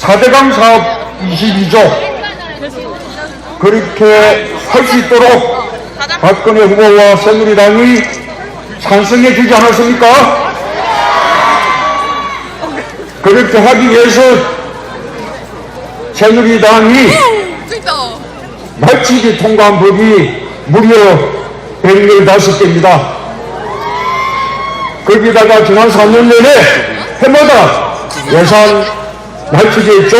4대강 사업 22조 그렇게 할 수 있도록 박근혜 후보와 새누리당이 찬성해 주지 않았습니까? 그렇게 하기 위해서 새누리당이 말치기 통과한 법이 무려 115개입니다. 거기다가 지난 3년 내내 해마다 예산 말치기했죠?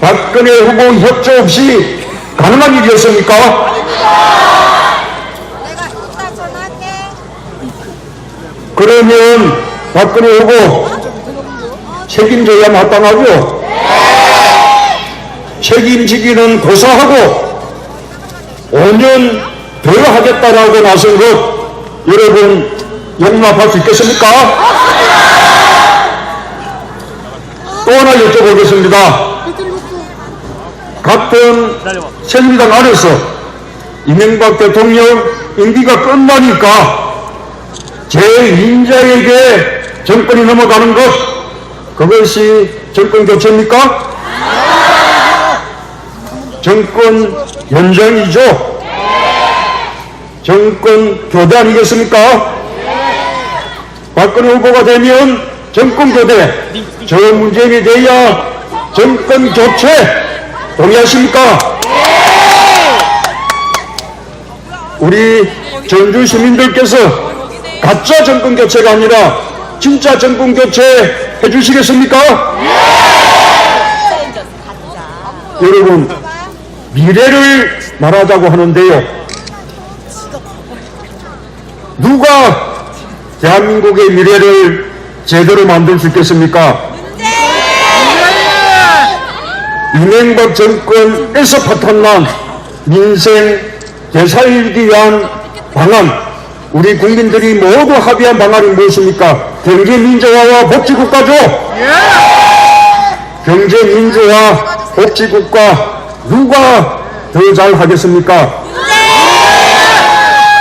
박근혜 후보 협조 없이 가능한 일이었습니까? 그러면 박근혜 후보 책임져야 마땅하죠? 책임지기는 고사하고 5년 더 하겠다라고 나선 것 여러분 용납할 수 있겠습니까? 또 하나 여쭤보겠습니다. 같은 새누리당 안에서 이명박 대통령 임기가 끝나니까 제2자에게 정권이 넘어가는 것 그것이 정권 교체입니까? 정권 연장이죠? 정권 교대 아니겠습니까? 박근혜 후보가 되면 정권 교대 저 문재인이 돼야 정권 교체 동의하십니까? 우리 전주 시민들께서 가짜 정권 교체가 아니라 진짜 정권 교체 해주시겠습니까? 여러분 미래를 말하자고 하는데요. 누가 대한민국의 미래를 제대로 만들 수 있겠습니까? 이명박 정권에서 파탄난 민생 되살리기 위한 방안 우리 국민들이 모두 합의한 방안이 무엇입니까? 경제 민주화와 복지국가죠. 경제 민주화 복지국가 누가 더 잘 하겠습니까?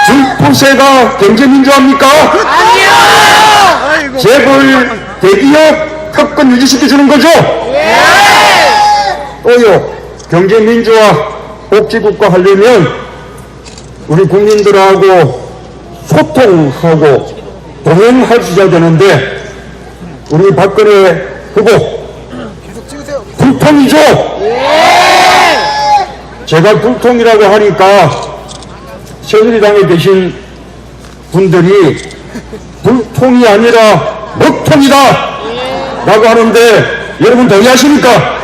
중부세가 경제 민주화입니까? 아니요. 재벌 대기업 특권 유지시켜 주는 거죠? 또요 경제 민주화 복지국가 하려면 우리 국민들하고 소통하고 동행할 수 있어야 되는데 우리 박근혜 후보 불통이죠? 제가 불통이라고 하니까 새누리당에 계신 분들이 불통이 아니라 먹통이다 라고 하는데 여러분 동의하십니까?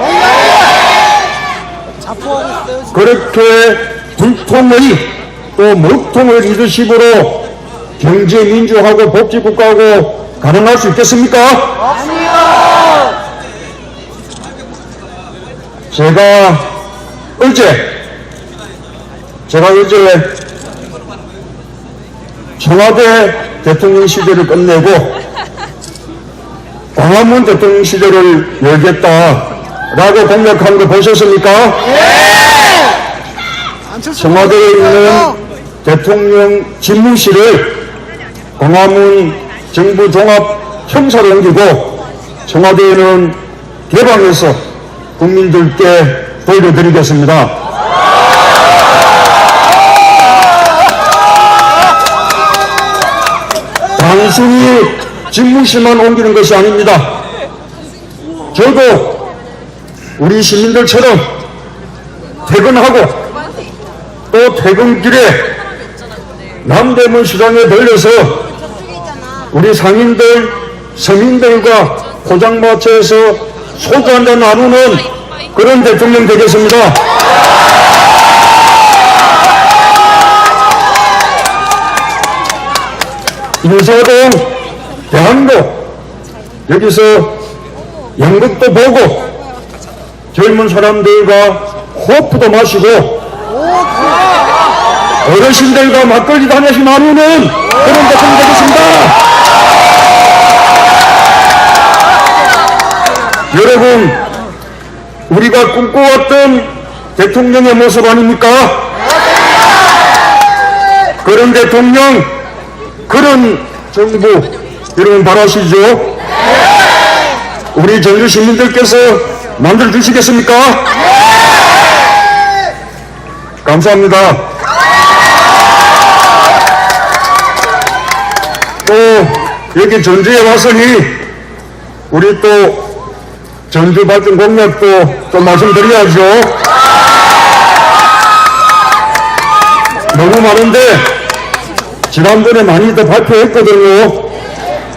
그렇게 불통의 또 먹통을 리더십으로 경제 민주하고 복지국가하고 가능할 수 있겠습니까? 제가 어제 제가 어제 청와대 대통령 시대를 끝내고 광화문 대통령 시대를 열겠다라고 공약한 거 보셨습니까? 청와대에 있는 대통령 집무실을 광화문 정부 종합 형사로 옮기고 청와대에는 개방해서 국민들께 보여드리겠습니다. 단순히 집무실만 옮기는 것이 아닙니다. 저도 우리 시민들처럼 퇴근하고 또 퇴근길에 남대문 시장에 들려서 우리 상인들, 서민들과 포장마차에서 소주 한잔 나누는 그런 대통령 되겠습니다. 인사동, 대한민국, 여기서 연극도 보고 젊은 사람들과 호프도 마시고 어르신들과 막걸리 다녀시 나누는 그런 대통령 되겠습니다. 여러분, 우리가 꿈꿔왔던 대통령의 모습 아닙니까? 그런 대통령, 그런 정부, 여러분 바라시죠? 우리 전주 시민들께서 만들어 주시겠습니까? 감사합니다. 또 여기 전주에 와서니 우리 또 전주 발전 공약도 좀 말씀드려야죠. 너무 많은데 지난번에 많이 더 발표했거든요.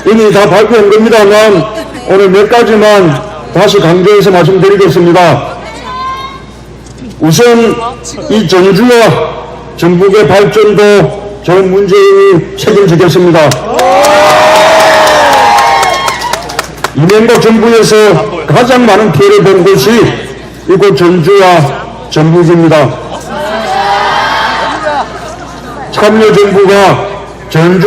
이미 다 발표한 겁니다만 오늘 몇 가지만 다시 강조해서 말씀드리겠습니다. 우선 이 전주와 전북의 발전도 저 문재인이 책임지겠습니다. 이명박 정부에서 가장 많은 피해를 본 곳이 이곳 전주와 전북입니다. 참여정부가 전주